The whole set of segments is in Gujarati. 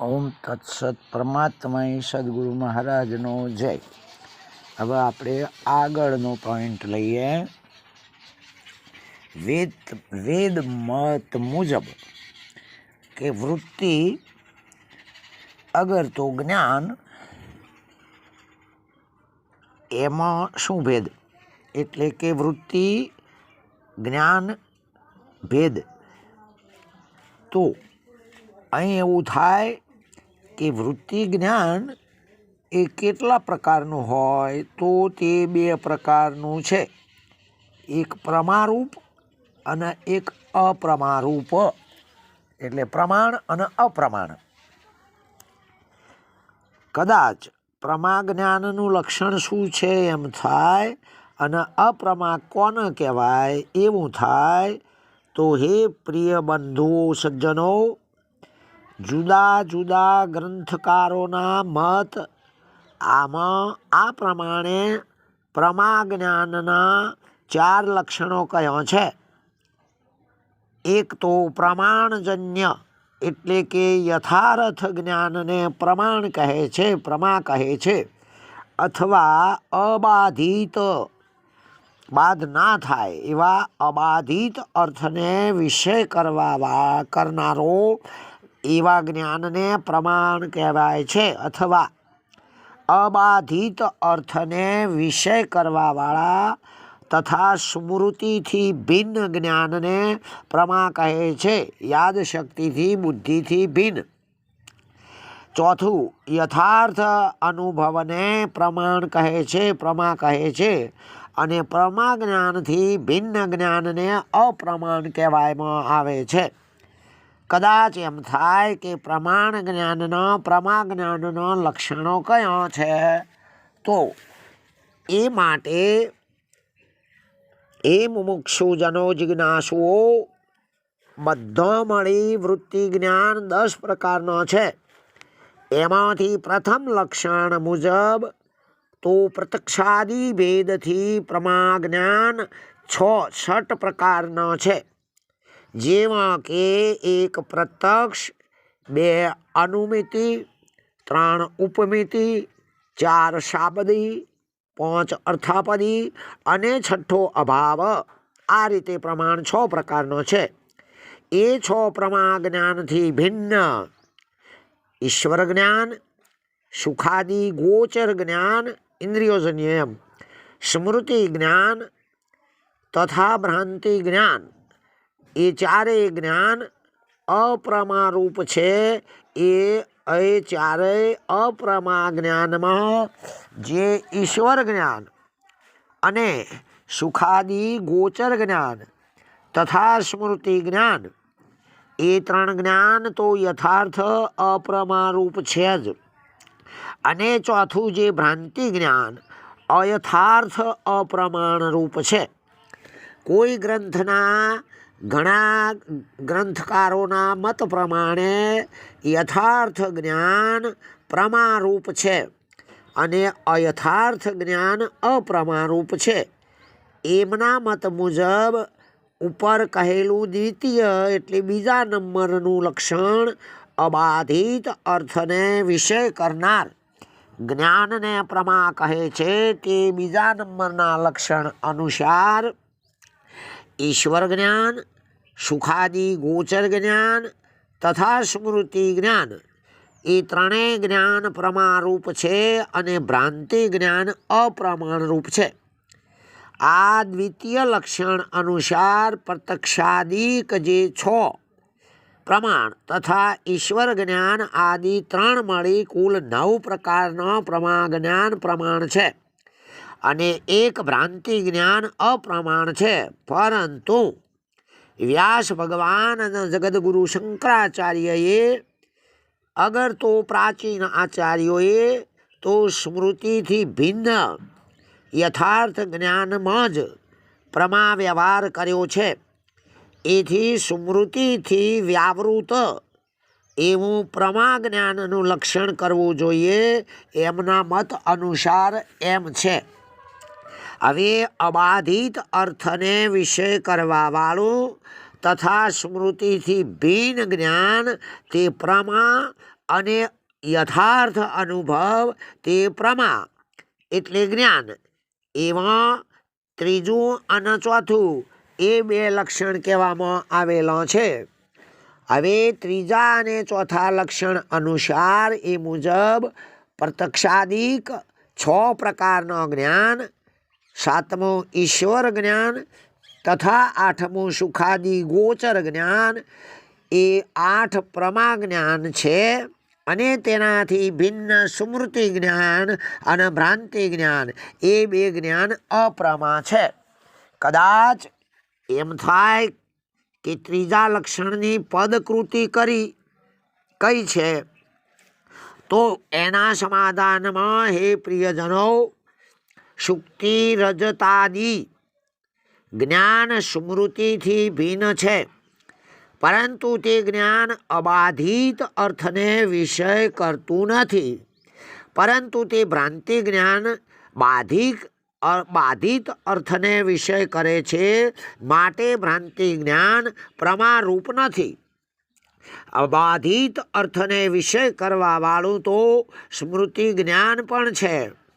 ઓમ તત્સત પરમાત્મા સદગુરુ મહારાજનો જય. હવે આપણે આગળનો પોઈન્ટ લઈએ. વેદ વેદ મત મુજબ કે વૃત્તિ અગર તો જ્ઞાન, એમાં શું ભેદ? એટલે કે વૃત્તિ, જ્ઞાન, ભેદ. તો અહીં એવું થાય કે વૃત્તિ જ્ઞાન એ કેટલા પ્રકારનું હોય તો તે બે પ્રકારનું છે. એક પ્રમારૂપ અને એક અપ્રમારૂપ. એટલે પ્રમાણ અને અપ્રમાણ. કદાચ પ્રમા જ્ઞાનનું લક્ષણ શું છે એમ થાય અને અપ્રમા કોને કહેવાય એવું થાય, તો હે પ્રિય બંધુઓ, સજ્જનો જુદા જુદા ગ્રંથકારોના મત આમાં આ પ્રમાણે પ્રમા જ્ઞાનના ચાર લક્ષણો કયો છે? એક તો પ્રમાણજન્ય એટલે કે યથાર્થ જ્ઞાનને પ્રમાણ કહે છે પ્રમા કહે છે, અથવા અબાધિત. બાદ ના થાય એવા અબાધિત અર્થને વિષય કરવા કરનારો એવા જ્ઞાનને પ્રમાણ કહેવાય છે અથવા અબાધિત અર્થને વિષય કરવાવાળા તથા સ્મૃતિથી ભિન્ન જ્ઞાનને પ્રમા કહે છે. યાદશક્તિથી, બુદ્ધિથી ભિન્ન. ચોથું, યથાર્થ અનુભવને પ્રમાણ કહે છે, પ્રમા કહે છે અને પ્રમા જ્ઞાનથી ભિન્ન જ્ઞાનને અપ્રમાણ કહેવામાં આવે છે. કદાચ એમ થાય કે પ્રમાણ જ્ઞાનનો પ્રમા જ્ઞાનનો લક્ષણો કયો છે? તો એ માટે એ મુમુક્ષુજનો, જિજ્ઞાસુઓ બધો મળી વૃત્તિ જ્ઞાન દસ પ્રકારનો છે. એમાંથી પ્રથમ લક્ષણ મુજબ તો પ્રત્યક્ષાદી ભેદથી પ્રમા જ્ઞાન છ, છઠ પ્રકારનો છે. જેમાં કે એક પ્રત્યક્ષ, બે અનુમિતિ, ત્રણ ઉપમિતિ, ચાર શાબદી, પાંચ અર્થાપદી અને છઠ્ઠો અભાવ. આ રીતે પ્રમાણ છ પ્રકારનો છે. એ છ પ્રમા જ્ઞાનથી ભિન્ન. ઈશ્વર જ્ઞાન, સુખાદી ગોચર જ્ઞાન, ઇન્દ્રિયોજન્ય સ્મૃતિ જ્ઞાન તથા ભ્રાંતિ જ્ઞાન. એ ચારેય જ્ઞાન અપ્રમારૂપ છે. એ એ ચારેય અપ્રમા જ્ઞાનમાં જે ઈશ્વર જ્ઞાન અને સુખાદી ગોચર જ્ઞાન તથા સ્મૃતિ જ્ઞાન, એ ત્રણ જ્ઞાન તો યથાર્થ અપ્રમારૂપ છે જ. અને ચોથું જે ભ્રાંતિ જ્ઞાન અયથાર્થ અપ્રમાણરૂપ છે. કોઈ ગ્રંથના ઘણા ગ્રંથકારોના મત પ્રમાણે યથાર્થ જ્ઞાન પ્રમારૂપ છે અને અયથાર્થ જ્ઞાન અપ્રમારૂપ છે. એમના મત મુજબ ઉપર કહેલું દ્વિતીય એટલે બીજા નંબરનું લક્ષણ અબાધિત અર્થને વિષય કરનાર. જ્ઞાનને પ્રમા કહે છે તે બીજા નંબરના લક્ષણ અનુસાર ઈશ્વર જ્ઞાન સુખાદી ગોચર જ્ઞાન તથા સ્મૃતિ જ્ઞાન એ ત્રણેય જ્ઞાન પ્રમાણરૂપ છે અને ભ્રાંતિ જ્ઞાન અપ્રમાણરૂપ છે આ દ્વિતીય લક્ષણ અનુસાર પ્રત્યક્ષાદિક જે છો પ્રમાણ તથા ઈશ્વર જ્ઞાન આદિ ત્રણ મળી કુલ નવ પ્રકારનો પ્રમા જ્ઞાન પ્રમાણ છે અને એક ભ્રાંતિ જ્ઞાન અપ્રમાણ છે. પરંતુ વ્યાસ ભગવાન અને જગદગુરુ શંકરાચાર્યએ અગર તો પ્રાચીન આચાર્યોએ તો સ્મૃતિથી ભિન્ન યથાર્થ જ્ઞાનમાં જ પ્રમા વ્યવહાર કર્યો છે. એથી સ્મૃતિથી વ્યાવૃત એવું પ્રમા જ્ઞાનનું લક્ષણ કરવું જોઈએ. એમના મત અનુસાર એમ છે. હવે અબાધિત અર્થને વિષય કરવાવાળું તથા સ્મૃતિથી ભિન્ન જ્ઞાન તે પ્રમા અને યથાર્થ અનુભવ તે પ્રમા એટલે જ્ઞાન. એમાં ત્રીજું અને ચોથું એ બે લક્ષણ કહેવામાં આવેલા છે. હવે ત્રીજા અને ચોથા લક્ષણ અનુસાર એ મુજબ પ્રત્યક્ષાદિક છ પ્રકારનો જ્ઞાન સાતમું ઈશ્વર જ્ઞાન તથા આઠમું સુખાદી ગોચર જ્ઞાન. એ આઠ પ્રમા જ્ઞાન છે અને તેનાથી ભિન્ન સ્મૃતિ જ્ઞાન અને ભ્રાંતિ જ્ઞાન એ બે જ્ઞાન અપ્રમા છે. કદાચ એમ થાય કે ત્રીજા લક્ષણની પદકૃતિ કરી, કઈ છે? તો એના સમાધાનમાં હે પ્રિયજનો શુક્તિ રજતાદી જ્ઞાન સ્મૃતિથી ભિન્ન છે. પરંતુ તે જ્ઞાન અબાધિત અર્થને વિષય કરતું નથી. પરંતુ તે ભ્રાંતિ જ્ઞાન બાધિક બાધિત અર્થને વિષય કરે છે. માટે ભ્રાંતિ જ્ઞાન પ્રમારૂપ નથી. અબાધિત અર્થને વિષય કરવાવાળું તો સ્મૃતિ જ્ઞાન પણ છે.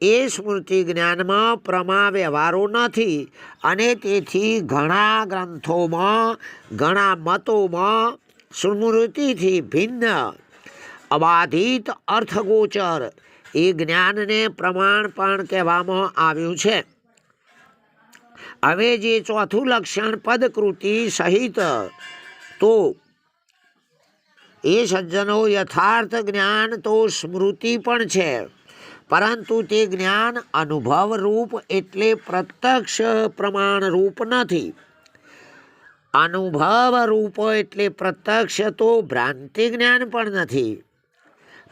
એ સ્મૃતિ જ્ઞાનમાં પ્રમા વ્યવહારો નથી અને તેથી ઘણા ગ્રંથોમાં, ઘણા મતોમાં સ્મૃતિથી ભિન્ન. અબાધિત અર્થગોચર એ જ્ઞાનને પ્રમાણ પણ કહેવામાં આવ્યું છે. હવે જે ચોથું લક્ષણ પદકૃતિ સહિત, તો એ સજ્જનો યથાર્થ જ્ઞાન તો સ્મૃતિ પણ છે. પરંતુ તે જ્ઞાન અનુભવ રૂપ એટલે પ્રત્યક્ષ પ્રમાણ રૂપ નથી. અનુભવ રૂપ એટલે પ્રત્યક્ષ તો ભ્રાંતિ જ્ઞાન પણ નથી.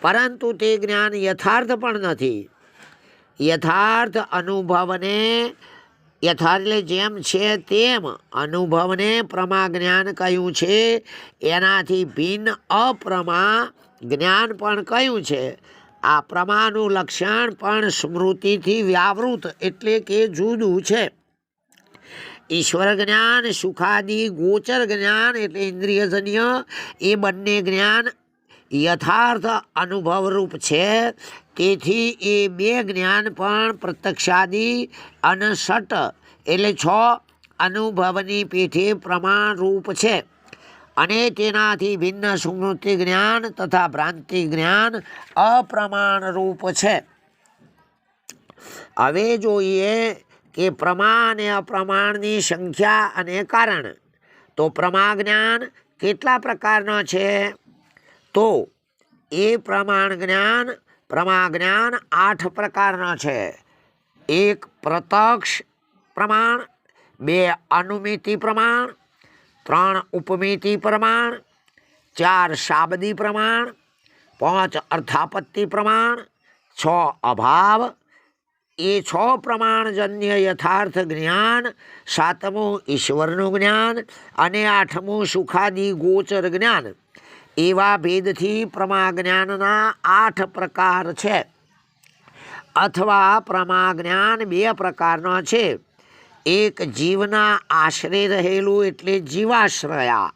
પરંતુ તે જ્ઞાન યથાર્થ પણ નથી. યથાર્થ અનુભવને, યથાર્થ જેમ છે તેમ અનુભવને પ્રમા જ્ઞાન કહ્યું છે, એનાથી ભિન્ન અપ્રમા જ્ઞાન પણ કહ્યું છે. આ પ્રમાનું લક્ષણ પણ સ્મૃતિથી વ્યાવૃત એટલે કે જુદું છે. ઈશ્વર જ્ઞાન, સુખાદી, ગોચર જ્ઞાન એટલે ઇન્દ્રિયજન્ય, એ બંને જ્ઞાન યથાર્થ અનુભવરૂપ છે. તેથી એ બે જ્ઞાન પણ પ્રત્યક્ષાદી અને એટલે છ અનુભવની પેઠે પ્રમાણરૂપ છે. અને તેનાથી ભિન્ન સ્મૃતિ જ્ઞાન તથા ભ્રાંતિ જ્ઞાન અપ્રમાણરૂપ છે. હવે જોઈએ કે પ્રમાણ અને અપ્રમાણની સંખ્યા અને કારણ. તો પ્રમા જ્ઞાન કેટલા પ્રકારનો છે? તો એ પ્રમાણ જ્ઞાન પ્રમા જ્ઞાન આઠ પ્રકારનો છે. એક પ્રત્યક્ષ પ્રમાણ, બે અનુમિતિ પ્રમાણ ત્રણ ઉપમેતિ પ્રમાણ, ચાર શાબ્દી પ્રમાણ, પાંચ અર્થાપત્તિ પ્રમાણ, છ અભાવ. એ છ પ્રમાણજન્ય યથાર્થ જ્ઞાન, સાતમું ઈશ્વરનું જ્ઞાન અને આઠમું સુખાદી ગોચર જ્ઞાન. એવા ભેદથી પ્રમા જ્ઞાનના આઠ પ્રકાર છે. અથવા પ્રમા જ્ઞાન બે પ્રકારના છે. એક જીવના આશરે રહેલું એટલે જીવાશ્રયા.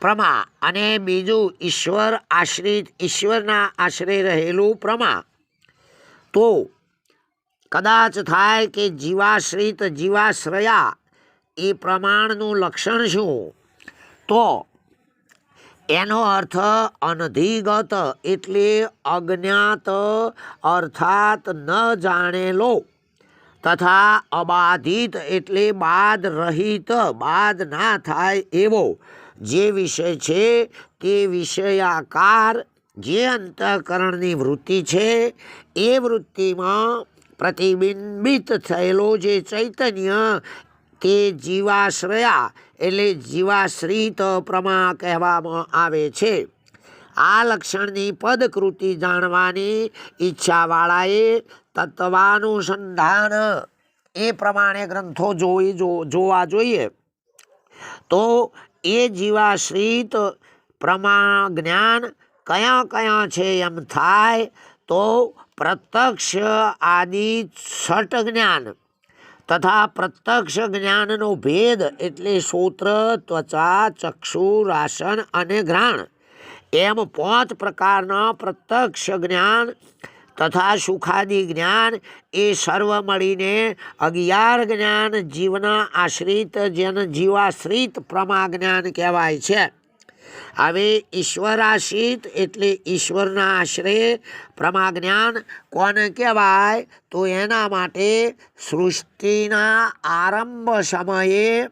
પ્રમા અને બીજું ઈશ્વર આશ્રિત, ઈશ્વરના આશરે રહેલું પ્રમા તો કદાચ થાય કે જીવાશ્રિત, જીવાશ્રયા, એ પ્રમાણનું લક્ષણ શું? તો એનો અર્થ અનધિગત એટલે અજ્ઞાત, અર્થાત ન જાણેલો. તથા અબાધિત એટલે બાદ રહિત, બાદ ના થાય એવો. જે વિષય છે તે વિષયાકાર, જે અંતઃકરણની વૃત્તિ છે, એ વૃત્તિમાં પ્રતિબિંબિત થયેલો જે ચૈતન્ય, તે જીવાશ્રયા એટલે જીવાશ્રિત પ્રમા કહેવામાં આવે છે. આ લક્ષણની પદકૃતિ જાણવાની ઈચ્છાવાળાએ તત્વાનુસંધાન એ પ્રમાણે ગ્રંથો જોઈ જોવા જોઈએ. તો એ જીવાશ્રિત પ્રમાણ જ્ઞાન કયા કયા છે એમ થાય તો પ્રત્યક્ષ આદિ છઠ જ્ઞાન તથા પ્રત્યક્ષ જ્ઞાનનો ભેદ એટલે સૂત્ર, ત્વચા, ચક્ષુ રાશન અને ઘ્રાણ. એમ પાંચ પ્રકારના પ્રત્યક્ષ જ્ઞાન તથા સુખાદી જ્ઞાન એ સર્વ મળીને અગિયાર જ્ઞાન જીવના આશ્રિત જેન જીવાશ્રિત પ્રમા જ્ઞાન કહેવાય છે. હવે ઈશ્વરાશ્રિત એટલે ઈશ્વરના આશરે પ્રમા જ્ઞાન કોને કહેવાય? તો એના માટે સૃષ્ટિના આરંભ સમયે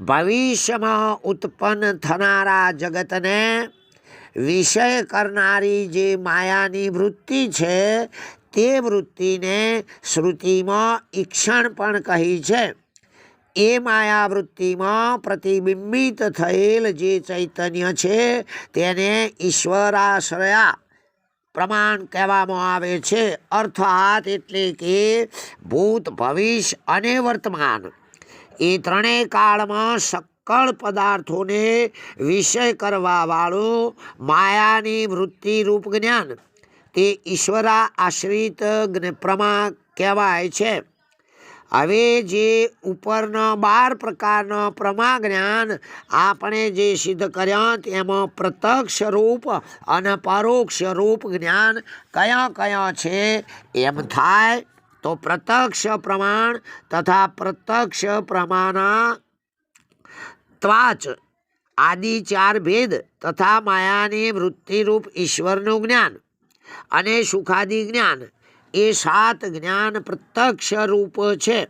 ભવિષ્યમાં ઉત્પન્ન થનારા જગતને વિષય કરનારી જે માયાની વૃત્તિ છે, તે વૃત્તિને શ્રુતિમાં ઈક્ષણ પણ કહી છે. એ માયાવૃત્તિમાં પ્રતિબિંબિત થયેલ જે ચૈતન્ય છે, તેને ઈશ્વરાશ્રયા પ્રમાણ કહેવામાં આવે છે. અર્થાત એટલે કે ભૂત, ભવિષ્ય અને વર્તમાન. એ ત્રણેય કાળમાં સકળ પદાર્થોને વિષય કરવા વાળું માયાની વૃત્તિરૂપ જ્ઞાન. તે ઈશ્વરા આશ્રિત પ્રમા કહેવાય છે. હવે જે ઉપરના બાર પ્રકારના પ્રમા જ્ઞાન આપણે જે સિદ્ધ કર્યા તેમાં પ્રત્યક્ષ રૂપ અને પરોક્ષ રૂપ જ્ઞાન કયા કયા છે એમ થાય તો પ્રત્યક્ષ પ્રમાણ તથા પ્રત્યક્ષ પ્રમાણા ત્વાચ, આદિ ચાર ભેદ તથા માયાની વૃત્તિરૂપ ઈશ્વરનું જ્ઞાન અને સુખાદિ જ્ઞાન એ સાત જ્ઞાન પ્રત્યક્ષ રૂપ છે.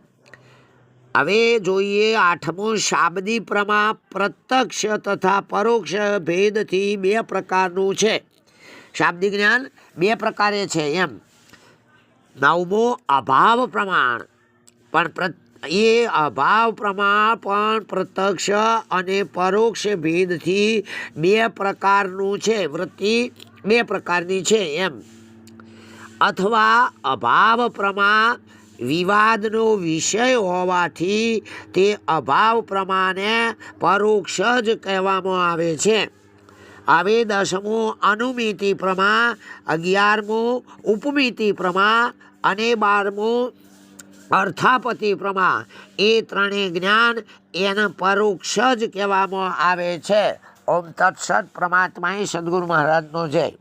હવે જોઈએ આઠમું શાબ્દી પ્રમા પ્રત્યક્ષ તથા પરોક્ષ ભેદથી બે પ્રકારનું છે. શાબ્દિક જ્ઞાન બે પ્રકારે છે એમ. નવમો અભાવ પ્રમાણ. પણ એ અભાવ પ્રમાણ પણ પ્રત્યક્ષ અને પરોક્ષ ભેદથી બે પ્રકારનું છે, વૃત્તિ બે પ્રકારની છે એમ. અથવા અભાવ પ્રમાણ વિવાદનો વિષય હોવાથી તે અભાવ પ્રમાણે પરોક્ષ જ કહેવામાં આવે છે. હવે દસમું અનુમિતિ પ્રમા અગિયારમું ઉપમિતિ પ્રમા અને બારમું અર્થાપતિ પ્રમા એ ત્રણેય જ્ઞાન એને પરોક્ષ જ કહેવામાં આવે છે। ઓમ તત્સત પરમાત્માએ સદગુરુ મહારાજનો જય.